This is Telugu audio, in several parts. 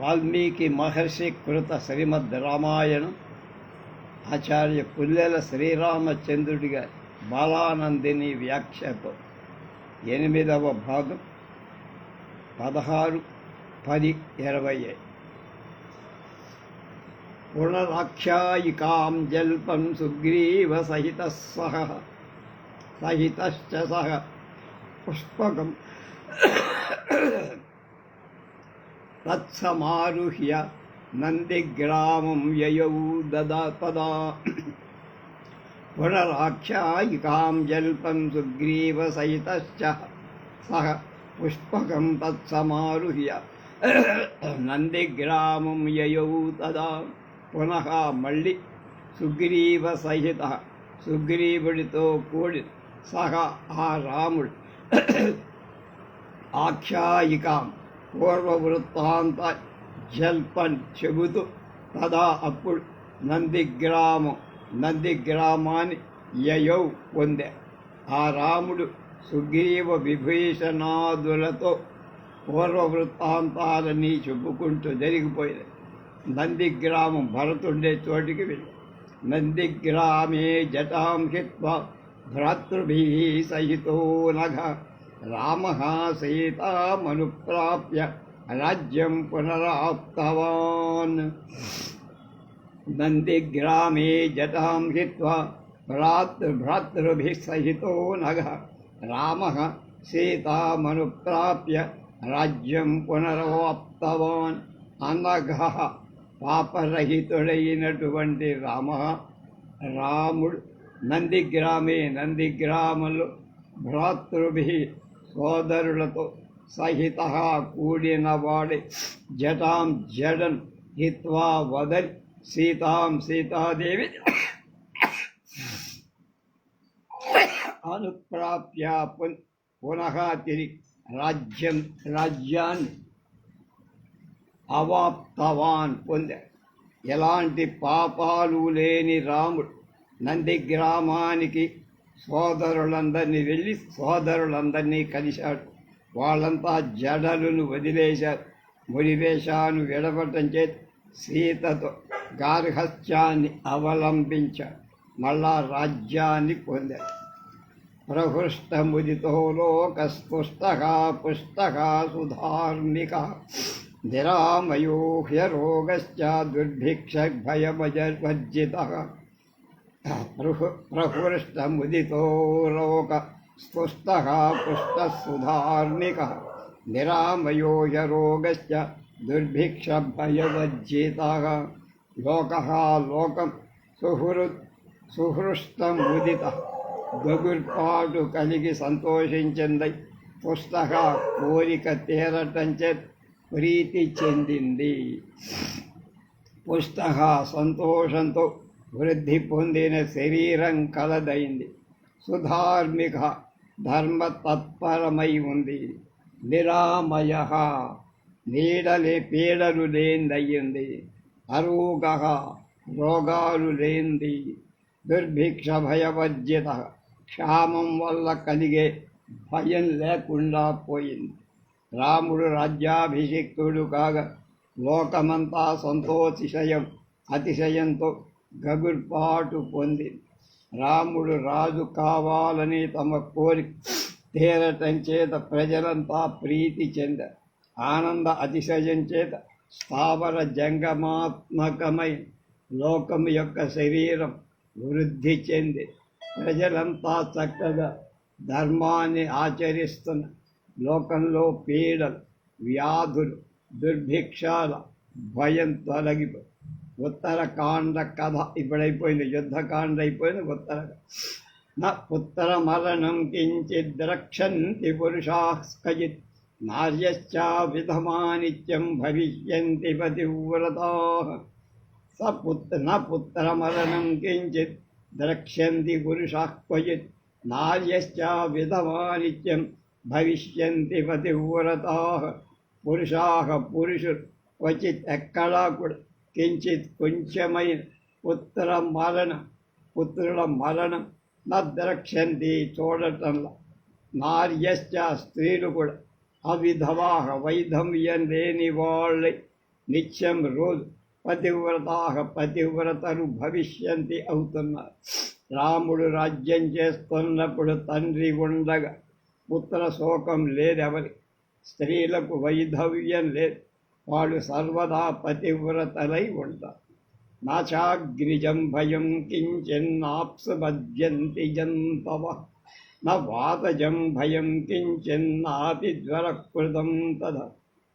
వాల్మీకి మహర్షి కృత శ్రీమద్ రామాయణం. ఆచార్య పుల్లెల శ్రీరామచంద్రుడిగా బాలానందిని వ్యాఖ్యతో ఎనిమిదవ భాగం. పదహారు పది ఇరవై పునరాఖ్యాయికాం జల్పం సుగ్రీవ సహిత సహ సహితశ్చ సహ పుష్పకం తత్సమారుహ్య నందిగ్రామం యయౌ దదా తదా పునరాఖ్యాయికాం జల్పం సుగ్రీవసహితశ్చ సహ పుష్పకం తత్సమారుహ్య నందిగ్రామం యయౌ తదా పునః మళ్ళీ సుగ్రీవసహిత సుగ్రీవుడితో కూడి సహ ఆ రాముడు ఆఖ్యాయికాం పూర్వవృత్తాంత జల్పన్ చెబుతూ తదా అప్పుడు నందిగ్రామం నందిగ్రామాన్ని యయౌ పొందే. ఆ రాముడు సుగ్రీవ విభీషణాదులతో పూర్వవృత్తాంతాలని చెప్పుకుంటూ జరిగిపోయింది నందిగ్రామం భరతుండే చోటికి వెళ్ళి నందిగ్రామే జటాం హిత్వా భ్రాతృభీ సహితో నఘ రామ సీతామనుప్రాప్య రాజ్యం పునరాప్తవాన్. నందిగ్రామే जटां హిత్వా భ్రాతృభ్రాతృభిः సహితో నఘ రామ सीतामनुप्राप्य రాజ్యం పునరవాప్తవాన్ అనఘ పాపరహితుడైనటువంటి రామ రాముడు నందిగ్రామే నందిగ్రామంలో భ్రాతృభి సోదరులతో సహిత కూడిన వాడి జటాం జడన్ హిత్వా వదరి సీతాం సీతాదేవి అనుప్రాప్య పునః తిరిగి రాజ్యం రాజ్యాన్ని అవాప్తవాన్ పొందా. ఎలాంటి పాపాలు లేని రాముడు నంది గ్రామానికి సోదరులందరినీ వెళ్ళి సోదరులందరినీ కలిశాడు. వాళ్ళంతా జడలను వదిలేశారు. మురివేషాను విడవటం చేతి సీతతో గార్హస్యాన్ని అవలంబించాడు. మళ్ళా రాజ్యాన్ని పొందాడు. ప్రహృష్టముదితో లోకస్పుస్తక పుస్తక సుధార్మిక నిరామయూహ్య రోగశ్చ దుర్భిక్ష దుర్భిక్షభయమజర్వర్జిత ప్రహృష్టముదితో లోక స్పుస్తక పుష్టసుధార్మిక నిరామయో హ్యరోగశ్చ దుర్భిక్షభయవర్జిత లోక లోకం సుహృ సుహృష్టముదిత గగుర్పాటు కలిగి సంతోషించింది పుస్తక కోరిక తీరటం చే ప్రీతి చెందింది పుస్తక సంతోషంతో వృద్ధి పొందిన శరీరం కలదైంది. సుధార్మిక ధర్మ తత్పరమై ఉంది. నిరామయ నీడలే పీడలు లేందయ్యింది. అరోగ రోగాలు లేంది. దుర్భిక్ష భయవర్జిత క్షామం వల్ల కలిగే భయం లేకుండా పోయింది. రాముడు రాజ్యాభిషిక్తుడు కాగా లోకమంతా సంతోషిశయం అతిశయంతో గగుర్పాటు పొందింది రాముడు రాజు కావాలని తమ కోరిక తీరటం చేత ప్రజలంతా ప్రీతి చెందారు ఆనంద అతిశయం చేత స్థావర జంగమాత్మకమై లోకం యొక్క శరీరం వృద్ధి చెంది. ప్రజలంతా చక్కగా ధర్మాన్ని ఆచరిస్తున్న లోకంలో పీడలు వ్యాధులు దుర్భిక్షాల భయం తొలగిపోయి ఉత్తరకాండ కథ ఇప్పుడైపోయింది యుద్ధకాండ అయిపోయింది ఉత్తర నా పుత్ర మరణం కించిద్ రక్షంతి పురుషాస్కజిత్ నార్యశ్చ విధమానిత్యం భవిష్యంతి పతివ్రతా. స పుత్ర న పుత్రమరణం కించిత్ ద్రక్ష్యంతి పురుషాः క్వచిత్ నార్యశ్చ విధమానిత్యం భవిష్యంతి పతివ్రతా. పురుషాः పురుషులు క్వచిత్ ఎక్కడా కూడా కించిత్ కొంచెమై పుత్ర మరణం పుత్రుల మరణం నద్రక్షంతి చూడటంలా. నార్యశ్చ స్త్రీలు కూడా అవిధవాహ వైధవ్యం లేని వాళ్ళై. నిత్యం రోజు పతివ్రతాహ పతివ్రతలు భవిష్యంతి అవుతున్నారు. రాముడు రాజ్యం చేస్తున్నప్పుడు తండ్రి ఉండగా పుత్ర శోకం లేదెవరి. స్త్రీలకు వైధవ్యం లేదు. వాళ్ళు సర్వదా పతివ్రతలై ఉంటారు. నాచాగ్నిజం భయం కించిన్నాప్సు మధ్యంతి జంతవ. న వాతజం భయం కించిన్నాపి జ్వరకృతం తద.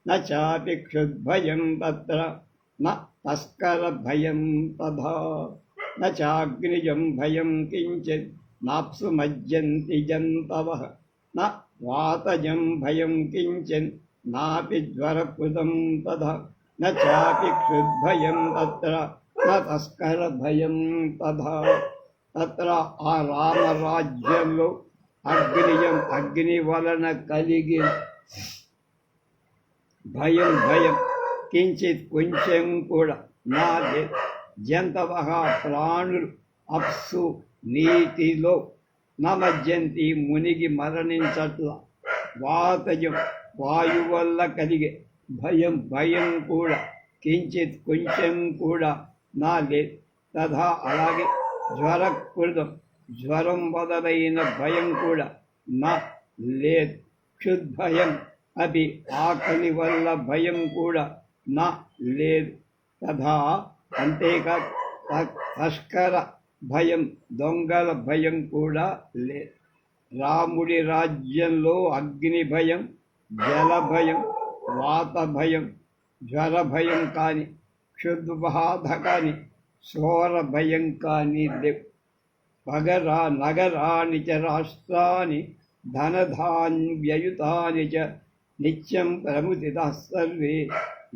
నాపి క్షుద్భయం తత్ర. న తస్కరభయం తథా. నాగ్నిజం భయం కించిత్ నాప్సు మజ్జంతి జంతవ. నాతజం భయం కించిన్ నాపి జ్వరకృతం తథా న చాపి క్షుద్భయం తత్ర తస్కర భయం తథా తత్ర ఆ రామరాజ్యంలో అగ్నియం అగ్ని వలన కలిగి భయం భయం. కించిత్ కొంచెం కూడా నా జంతవ ప్రాణులు అప్సు నీతిలో నమజ్జంతి మునిగి మరణించట్ల. వాతజం వాయు వల్ల కలిగే భయం భయం కూడా కించిత్ కొంచెం కూడా నా లేదు తథా అలాగే జ్వరకృతం జ్వరం మొదలైన భయం కూడా నా లేదు. క్షుద్భయం అది ఆకలి వల్ల భయం కూడా నా లేదు. తథా అంతేకా త- తస్కర భయం దొంగల భయం కూడా లేదు రాముడి రాజ్యంలో అగ్ని భయం జల భయం వాత భయం జ్వర భయం కానీ క్షుద్బాధ కానీ శోర భయం కానీ లేవు పగరా నగరాని చ రాష్ట్రాన్ని ధనధాన్యయుతాని చ నిత్యం ప్రముదితः సర్వే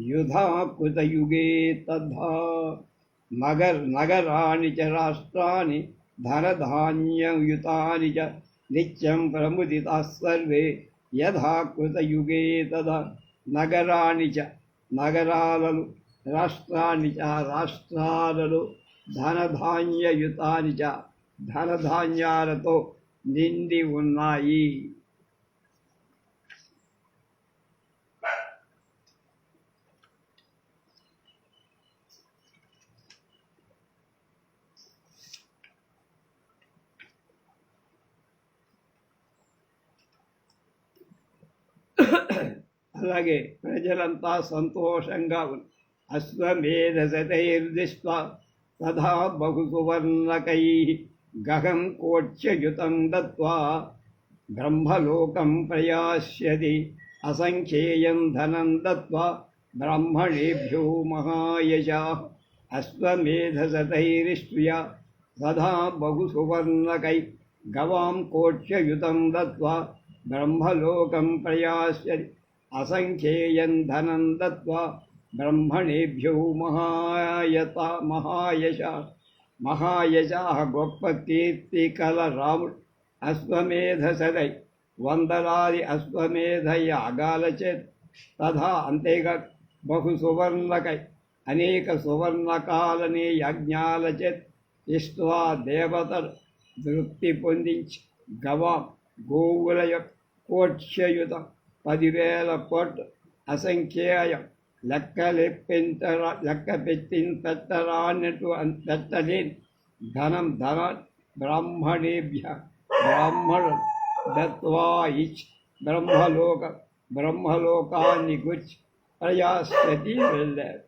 యుధా కృతయుగే తథా. నగర్ నగరాణి చ రాష్ట్రాన్ని ధనధాన్యయుతాని చ నిత్యం ప్రముదితः సర్వే యథా కృతయుగే తథా నగరాణి చ నగరాలను రాష్ట్రాన్ని చ రాష్ట్రాలలో ధనధాన్యయుతాని చ ధనధాన్యాలతో నిండి ఉన్నాయి. అలాగే ప్రజలంతా సంతోషంగా ఉంది అశ్వమేధశతైర్దిష్ట తథా బహు సువర్ణకై గహం కోట్యయుతం దత్వా. బ్రహ్మలోకం ప్రయాస్యది అసంఖ్యేయం ధనం దత్వా. బ్రాహ్మణేభ్యో మహాయజా. అశ్వమేధశతైరిష్ట్య సదా బహు సువర్ణకై గవాం కోట్యయుతం దత్వా. బ్రహ్మలోకం ప్రయాస్యతి అసంఖ్యేయం ధనం దత్వా బ్రహ్మణేభ్యో మహాయత మహాయశ మహాయశా గొప్ప కీర్తి కల రాముడు అశ్వమేధ సదై వందలాది అశ్వమేధ యాగాల తథా అంతేగా బహు సువర్ణకై అనేక సువర్ణకాలని యజ్ఞాల చేత ఇష్ట్వా దేవతలు తృప్తి పొందించి గవాం గోవుల యొక్క కోట్యయుతం పదివేల కోట్ అసంఖ్యాయ. లెక్కలెప్పింతరా లెక్క పెట్టిన పెట్టరాన్నట్టు పెట్టలేని ధనం ధన బ్రాహ్మణేభ్య. బ్రాహ్మణులు దత్వా ఇచ్. బ్రహ్మలోక బ్రహ్మలోకాన్ని గుచ్చి ప్రయాసతి వెళ్ళారు.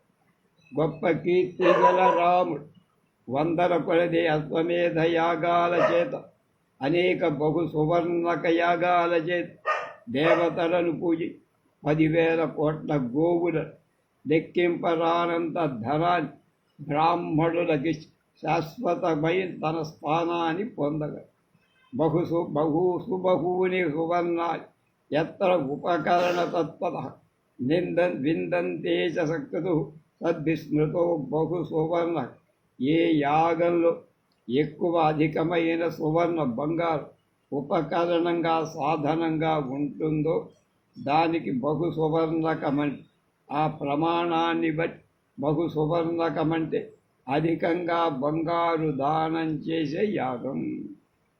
గొప్ప కీర్తి గల రాముడు వందల కొలది అశ్వమేధ యాగాల చేత అనేక బహు సువర్ణక యాగాల చేత దేవతలను పూజి పదివేల కోట్ల గోవుల లెక్కింపరానంత ధరాన్ని బ్రాహ్మణులకి శాశ్వతమైన తన స్థానాన్ని పొందగ. బహు సు బహు సుబహూని సువర్ణాన్ని ఎత్ర ఉపకరణ తత్పద నింద విందంతే చ సద్విస్మృతో బహు సువర్ణ ఏ యాగంలో ఎక్కువ అధికమైన సువర్ణ బంగారు ఉపకరణంగా సాధనంగా ఉంటుందో దానికి బహు సువర్ణకమని ఆ ప్రమాణాన్ని బట్టి బహు సువర్ణకమంటే అధికంగా బంగారు దానం చేసే యాగం.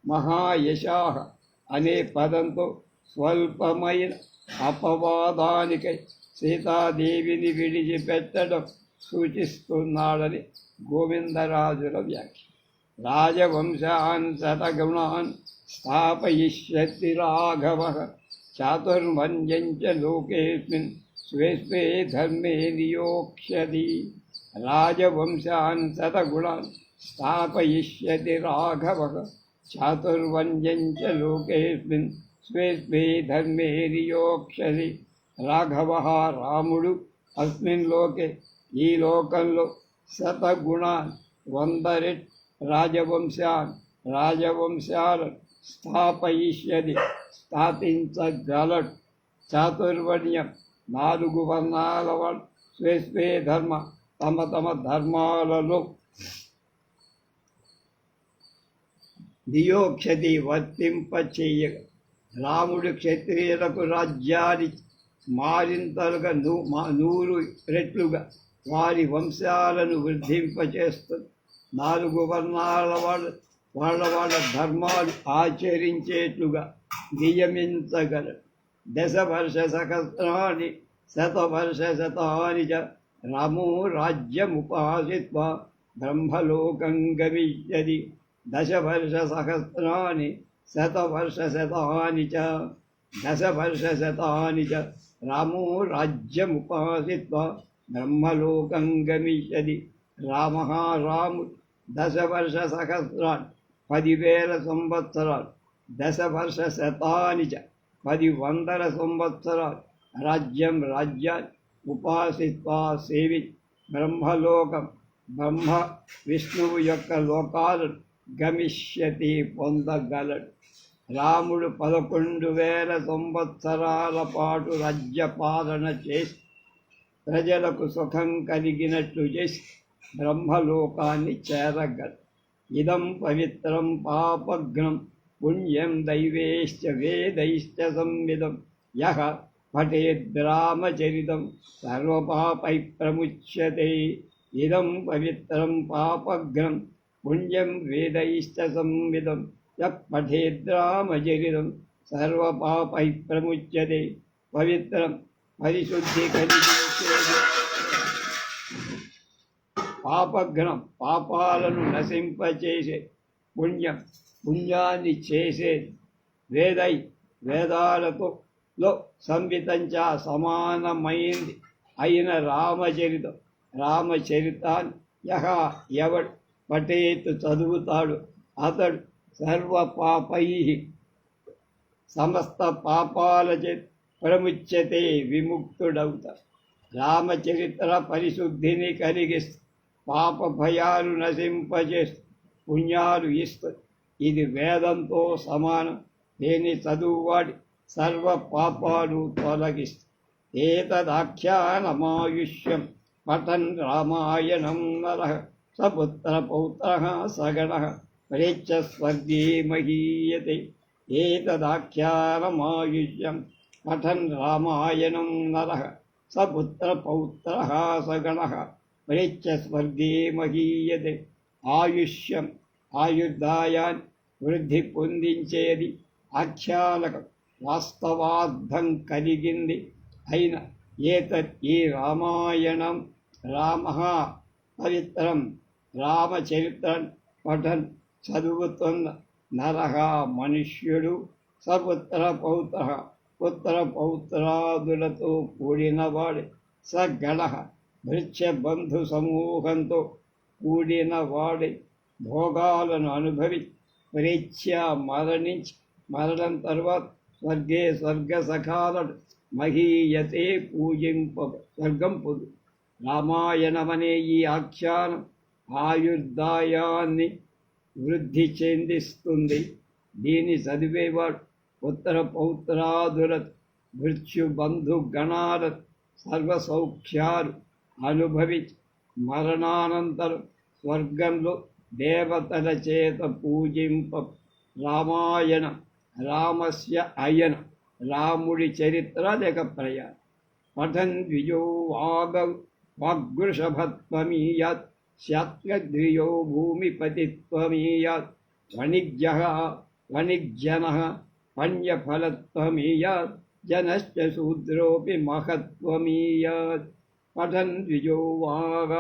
మహాయశాహ అనే పదంతో స్వల్పమైన అపవాదానికై సీతాదేవిని విడిచిపెట్టడం సూచిస్తున్నాడని గోవిందరాజుల వ్యాఖ్య. రాజవంశాన్ శతగుణాన్ స్థాపయిష్యతి రాఘవ చాతుర్మన్యం చ లోకేస్మిన్ స్వే స్వే ధర్మే నియోక్ష్యతి. రాజవంశాన్ శతగుణాన్ స్థాపయిష్యతి రాఘవ చాతుర్వంద్యం చ లోకేస్మిన్ స్వే స్వే ధర్మే నియోక్షది రాఘవ రాముడు అస్మిన్ లోకే ఈ లోకంలో శతగుణాన్ వంద రెట్ రాజవంశాన్ రాజవంశాలను స్థాపయిష్యది స్థాపించగలడు చాతుర్వర్ణ్యం నాలుగు వర్ణాల వాడు స్వే స్వే ధర్మ తమ తమ ధర్మాలలో. నియోక్షతి వర్తింప చెయ్యగ రాముడు క్షత్రియులకు రాజ్యాన్ని మారింతలుగా నూ మా నూరు రెట్లుగా వారి వంశాలను వృద్ధింపచేస్తుంది నాలుగు వర్ణాల వాళ్ళ వాళ్ళ వాళ్ళ ధర్మాలు ఆచరించేట్లుగా నియమించగలరు దశవర్ష సహస్రాన్ని శతవర్ష శతాని చ రామో రాజ్యముపాసిత్వా బ్రహ్మలోకం గమిష్యది. దశవర్ష సహస్రాన్ని శతవర్ష శతాని చ దశవర్ష శతాని చ రామో రాజ్యముపాసిత్వ బ్రహ్మలోకం గమిష్యది. రామ రాముడు దశవర్ష సహస్రాన్ని పదివేల సంవత్సరాలు దశవర్ష శతాని చ పది వందల సంవత్సరాలు రాజ్యం రాజ్యాన్ని ఉపాసిత్వా సేవి బ్రహ్మలోకం బ్రహ్మ విష్ణువు యొక్క లోకాలను గమిష్యతి పొందగలడు. రాముడు పదకొండు వేల సంవత్సరాల పాటు రాజ్యపాలన చేసి ప్రజలకు సుఖం కలిగినట్లు చేసి బ్రహ్మలోకాన్ని చేరగలడు ఇదం పవిత్రం పాపఘ్నం పుణ్యం దైవేశ్చ వేదైశ్చ సంవిధం యహ పఠేద్రామచరితం సర్వపాపై ప్రముచ్యతే ఇదం పవిత్రం పాపఘ్నం పుణ్యం వేదైశ్చ సంవిధం యః పఠేద్రామచరితం సర్వపాపై ప్రముచ్యతే పవిత్రం పరిశుద్ధి కలిగి పాపఘ్నం పాపాలను నశింపచేసే పుణ్యం పుణ్యాన్ని చేసే వేదై వేదాలతో లో సంవితంచా సమానమైంది అయిన రామచరితం రామచరితాన్ని యహ ఎవడు పఠేత్ చదువుతాడు అతడు సర్వ పాపై సమస్త పాపాల చే ప్రముచ్యతే విముక్తుడవుతాడు. రామచరిత్ర పరిశుద్ధిని కలిగిస్తుంది పాప భయాలు నశింపజేస్తూ పుణ్యాలు ఇస్తుంది ఇది వేదంతో సమానం. దేని చదువువాడి సర్వ పాపాలు తొలగిస్తుంది ఏతదాఖ్యానమాయుష్యం. పఠన్ రామాయణం నర. సపుత్ర పౌత్ర సగణ. ప్రేచ్చ స్వర్గే మహీయతే. ఏతదాఖ్యానమాయుష్యం. పఠన్ రామాయణం నర. సపుత్ర పౌత్ర సగణ. ప్రేచ్చ స్వర్గే మహీయతే ఆయుష్యం ఆయుర్దాయాన్ వృద్ధి పొందించేది ఆఖ్యాలకు వాస్తవార్థం కలిగింది. అయిన ఏతత్ ఈ రామాయణం రామ పవిత్రం. రామచరిత్రన్ పఠన్ చదువుతున్న నరహ మనుష్యుడు సపుత్ర పౌత్ర పుత్ర పౌత్రాదులతో కూడినవాడు సగణ భృత్య బంధు సమూహంతో కూడిన వాడి భోగాలను అనుభవి ప్రేచ్ఛ మరణించి మరణం తర్వాత స్వర్గే స్వర్గ సఖాలను మహీయతే పూజింప స్వర్గం పొందు రామాయణమనే ఈ ఆఖ్యానం ఆయుర్దాయాన్ని వృద్ధి చెందిస్తుంది దీని చదివేవాడు ఉత్తర పౌత్రాదుల మృత్యు బంధు గణాల సర్వ అనుభవించి మరణానంతరం స్వర్గంలో దేవతల చేత పూజింప రామాయణ రామస్య అయన రాముడి చరిత్ర లేక ప్రయాణం. పఠన్విజో వాగ వాగృషభత్వమీయత్ శత్రగ్రియో భూమిపతిత్వమీయత్ వణిజ్య వణిజ్జన పణ్యఫలత్వమీయత్ జనశ్చ శూద్రోపి మహత్వమీయత్. पठन् द्विजो वाग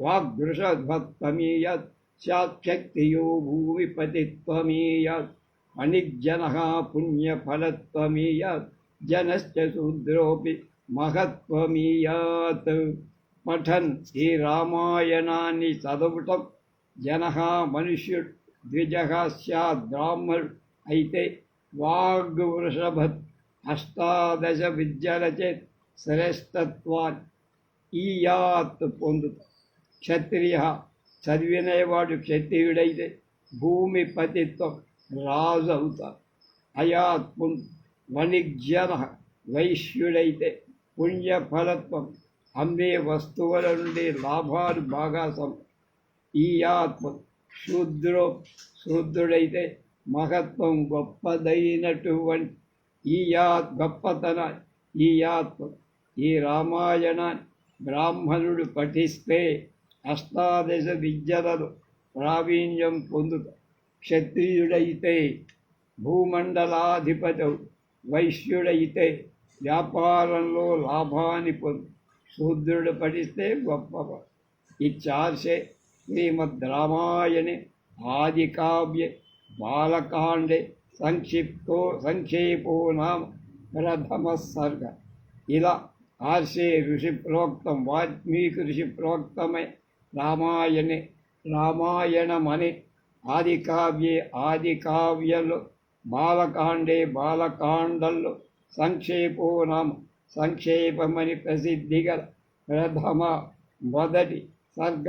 वाग्वृषद्भक्तमीयत् स्यात्शक्तियो भूमिपतित्वमीयत्, अनिज्जनः पुण्यफलत्वमीयत् जनश्च शूद्रोऽपि महत्त्वमीयात्। पठन् श्रीरामायणानि सदवटं जनः मनुष्यद्विजः स्यात् ब्राह्मण ऐते, वाग्वृषभत् अष्टादशविज्जलचेत् శ్రేష్టత్వాన్ని ఈయాత్ పొందుత క్షత్రియ చదివినవాడు క్షత్రియుడైతే భూమి పతిత్వం రాజు అవుతాడు అయాత్ పొందు వణిజ్యన వైశ్యుడైతే పుణ్యఫలత్వం అమ్మే వస్తువుల నుండి లాభాలు బాగా సం ఈ ఆత్మ శూద్రో శూద్రుడైతే మహత్వం గొప్పదైనటువంటి ఈ ఆత్ గొప్పతన ఈ ఆత్మ ఈ రామాయణ బ్రాహ్మణుడు పఠిస్తే అష్టాదశ విద్యలలో ప్రావీణ్యం పొందుత క్షత్రియుడైతే భూమండలాధిపతి వైశ్యుడైతే వ్యాపారంలో లాభాన్ని పొందు. శూద్రుడు పఠిస్తే గొప్ప ఇచ్చార్షే శ్రీమద్ రామాయణే ఆది కావ్య బాలకాండే సంక్షిప్తో సంక్షేపో నామ ప్రథమ సర్గ. ఇలా ఆర్షే ఋషి ప్రోక్తం వాల్మీకి ఋషి ప్రోక్తమై రామాయణి రామాయణమని ఆది కావ్యే ఆది కావ్యలు బాలకాండే బాలకాండలు సంక్షేపో నామ సంక్షేపమని ప్రసిద్ధిగల ప్రథమ మొదటి సర్గ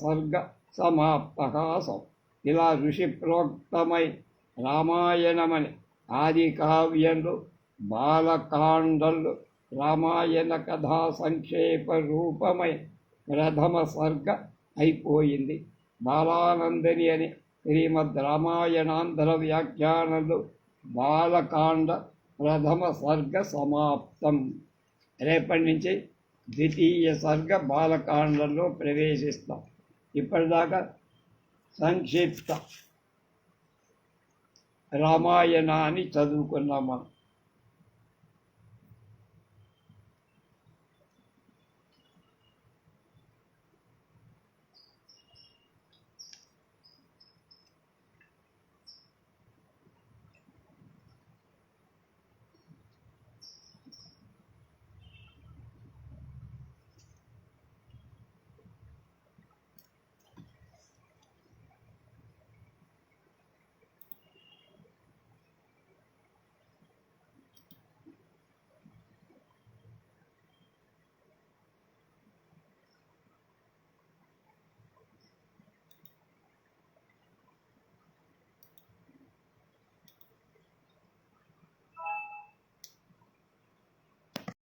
సర్గ సమాప్త సం. ఇలా ఋషి ప్రోక్తమై రామాయణమని ఆది కావ్యంలో బాలకాండలు రామాయణ కథా సంక్షేప రూపమై ప్రథమ సర్గ అయిపోయింది. బాలానందని అని శ్రీమద్ రామాయణాంధ్ర వ్యాఖ్యానంలో బాలకాండ ప్రథమ సర్గ సమాప్తం. రేపటి నుంచి ద్వితీయ సర్గ బాలకాండంలో ప్రవేశిస్తాం. ఇప్పటిదాకా సంక్షిప్త రామాయణాన్ని చదువుకున్నాం మనం